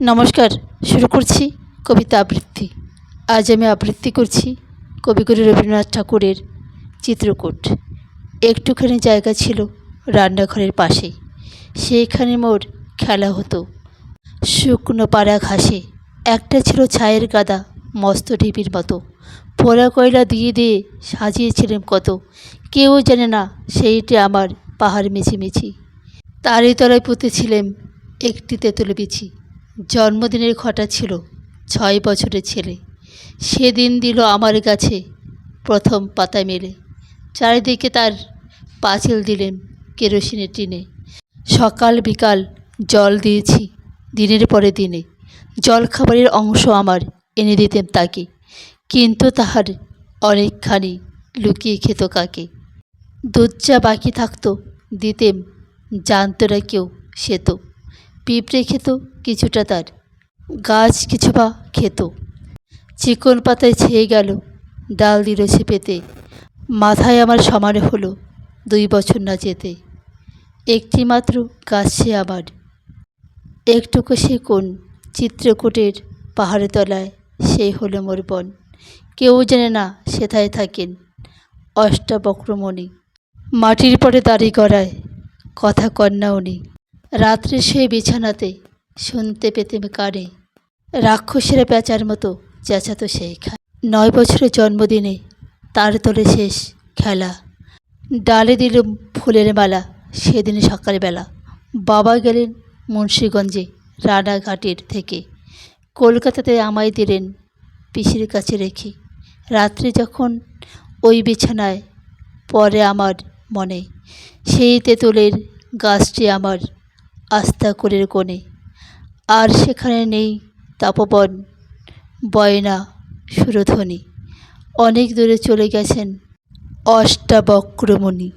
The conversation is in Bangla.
নমস্কার, শুরু করছি কবিতা আবৃত্তি। আজ আমি আবৃত্তি করছি কবিগুরু রবীন্দ্রনাথ ঠাকুরের চিত্রকূট। একটুখানি জায়গা ছিল রান্নাঘরের পাশে। সেইখানে মোর খেলা হতো। শুকনো পাড়া ঘাসে, একটা ছিল ছায়ের গাদা মস্ত ঢিপির মতো। পোড়া কয়লা দিয়ে দিয়ে সাজিয়েছিলাম কত। কেউ জানে না সেইটি আমার পাহাড় মিছিমিছি। তারই তলায় পুঁতেছিলাম একটি তেঁতুল বিচি। জন্মদিনের ঘটা ছিল ছয় বছরের ছেলে। সেদিন দিল আমার কাছে প্রথম পাতা মেলে। চারিদিকে তার পাঁচিল দিলেন কেরোসিনের টিনে। সকাল বিকাল জল দিয়েছি দিনের পরে দিনে। জলখাবারের অংশ আমার এনে দিতেন তাকে, কিন্তু তাহার অনেকখানি লুকিয়ে খেত কাকে। দুধ চা বাকি থাকতো দিতেম জানতো না কেউ সে তো। পিঁপড়ে খেত কিছুটা তার, গাছ কিছু বা খেত। চিকন পাতায় ছেয়ে গেল, ডাল দিল সে পেতে। মাথায় আমার সমানে হলো দুই বছর না যেতে। একটি মাত্র গাছ সে আমার একটুকু সে কোন চিত্রকূটের পাহাড়ের তলায় সে হলো মোর বন। কেউ জানে না সেথায় থাকেন অষ্টাবক্রমণি। মাটির পরে দাড়ি গড়ায় কথা কন্যা উনি রাত্রে সে বিছানাতে শুনতে পেতেম কানে রাক্ষসেরা পেঁচার মতো চেঁচাতো সেইখানে। নয় বছরের জন্মদিনে তার তোলে শেষ খেলা। ডালে দিলুম ফুলের মালা সেদিন সকালবেলা। বাবা গেলেন মুন্সীগঞ্জে রানাঘাটের থেকে। কলকাতাতে আমায় দিলেন পিসির কাছে রেখে। রাত্রে যখন ওই বিছানায় পরে আমার মনে, সেই তেঁতুলের গাছটি আমার আস্থা করে কোণে। আর সেখানে নেই তাপবন বয়না সুরধ্বনি। অনেক দূরে চলে গেছেন অষ্টাবক্রমণি।